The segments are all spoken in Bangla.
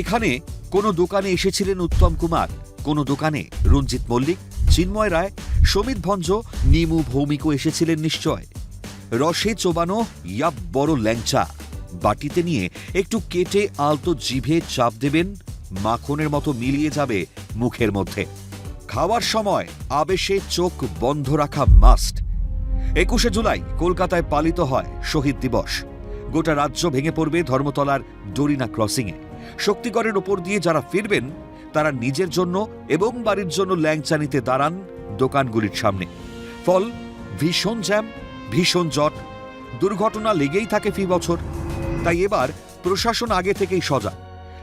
এখানে কোনো দোকানে এসেছিলেন উত্তম কুমার, কোনো দোকানে রঞ্জিত মল্লিক, চিন্ময় রায়, সমিত ভঞ্জ, নিমু ভৌমিকও এসেছিলেন নিশ্চয়। রসে চোবানো ইয়াব বড় ল্যাংচা, বাটিতে নিয়ে একটু কেটে আলতো জিভে চাপ দেবেন, মাখনের মতো মিলিয়ে যাবে মুখের মধ্যে। খাওয়ার সময় আবেশে চোখ বন্ধ রাখা মাস্ট একুশে জুলাই কলকাতায় পালিত হয় শহীদ দিবস। গোটা রাজ্য ভেঙে পড়বে ধর্মতলার ডোরিনা ক্রসিংয়ে। শক্তিগড়ের ওপর দিয়ে যারা ফিরবেন, তারা নিজের জন্য এবং বাড়ির জন্য ল্যাংচা নিতে দাঁড়ান দোকানগুলির সামনে। ফল, ভীষণ জ্যাম, ভীষণ জট, দুর্ঘটনা লেগেই থাকে ফি বছর। তাই এবার প্রশাসন আগে থেকেই সজাগ।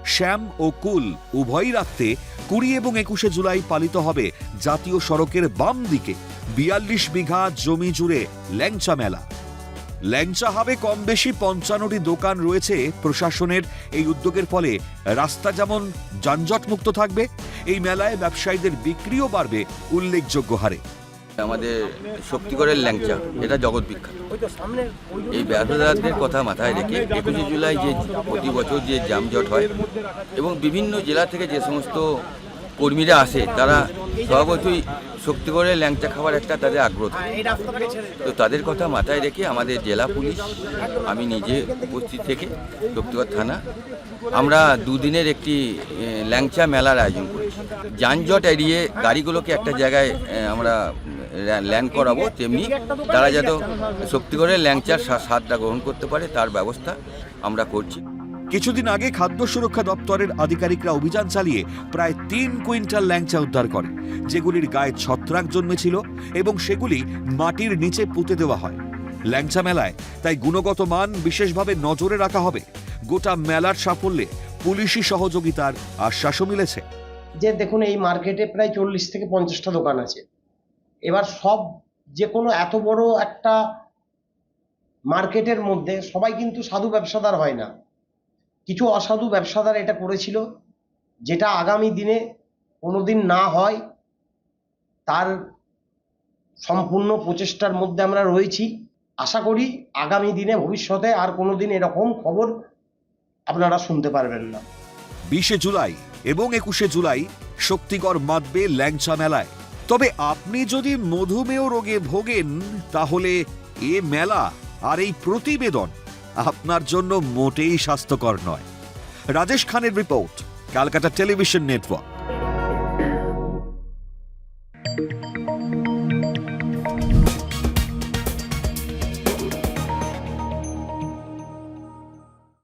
শ্যাম ও কুল উভয়ই রাখতে কুড়ি এবং একুশে জুলাই পালিত হবে জাতীয় সড়কের বাম দিকে। বিয়াল্লিশ বিঘা জমি জুড়ে ল্যাংচা মেলা। ল্যাংচা হবে কম বেশি পঞ্চান্নটি দোকান রয়েছে প্রশাসনের। এই উদ্যোগের ফলে রাস্তা যেমন যানজটমুক্ত থাকবে, এই মেলায় ব্যবসায়ীদের বিক্রিও বাড়বে উল্লেখযোগ্য হারে। আমাদের শক্তিগড়ের ল্যাংচা, এটা জগৎ বিখ্যাত। এই ব্যবসাদারদের কথা মাথায় রেখে একুশে জুলাই যে প্রতি বছর যে যানজট হয় এবং বিভিন্ন জেলা থেকে যে সমস্ত কর্মীরা আসে, তারা স্বভাবতই শক্তিগড়ের ল্যাংচা খাওয়ার একটা তাদের আগ্রহ থাকে। তো তাদের কথা মাথায় রেখে আমাদের জেলা পুলিশ, আমি নিজে উপস্থিত থেকে শক্তিগড় থানা, আমরা দুদিনের একটি ল্যাংচা মেলার আয়োজন করেছি। যানজট এড়িয়ে গাড়িগুলোকে একটা জায়গায় আমরা ল্যান্ড করাবো তেমনি তারা যাতে শক্তিগড়ের ল্যাংচার স্বা- স্বাদটা গ্রহণ করতে পারে, তার ব্যবস্থা আমরা করছি। কিছুদিন আগে খাদ্য সুরক্ষা দপ্তরের আধিকারিকরা অভিযান চালিয়ে প্রায় তিন কুইন্টাল ল্যাংচা উদ্ধার করে, যেগুলির গায়ে ছত্রাক জন্মেছিল এবং সেগুলি মাটির নিচে পুঁতে দেওয়া হয়। ল্যাংচা মেলায় তাই গুণগত মান বিশেষভাবে নজরে রাখা হবে। গোটা মেলার সাফল্যে পুলিশি সহযোগিতার আশ্বাসও মিলেছে। যে দেখুন, এই মার্কেটে প্রায় চল্লিশ থেকে পঞ্চাশটা দোকান আছে। এবার সব যে কোনো এত বড় একটা মার্কেটের মধ্যে সবাই কিন্তু সাধু ব্যবসাদার হয় না। কিছু অসাধু ব্যবসাদার এটা করেছিল, যেটা আগামী দিনে কোনোদিন না হয়, তার সম্পূর্ণ প্রচেষ্টার মধ্যে আমরা রয়েছি। আশা করি আগামী দিনে ভবিষ্যতে আর কোনোদিন এরকম খবর আপনারা শুনতে পারবেন না। বিশে জুলাই এবং একুশে জুলাই শক্তিগড় মাতবে ল্যাংচা মেলায়। তবে আপনি যদি মধুমেহ রোগে ভোগেন, তাহলে এ মেলা আর এই প্রতিবেদন আপনার জন্য মোটেই স্বাস্থ্যকর নয়। রাজেশ খানের রিপোর্ট ক্যালকাটা টেলিভিশন নেটওয়ার্ক।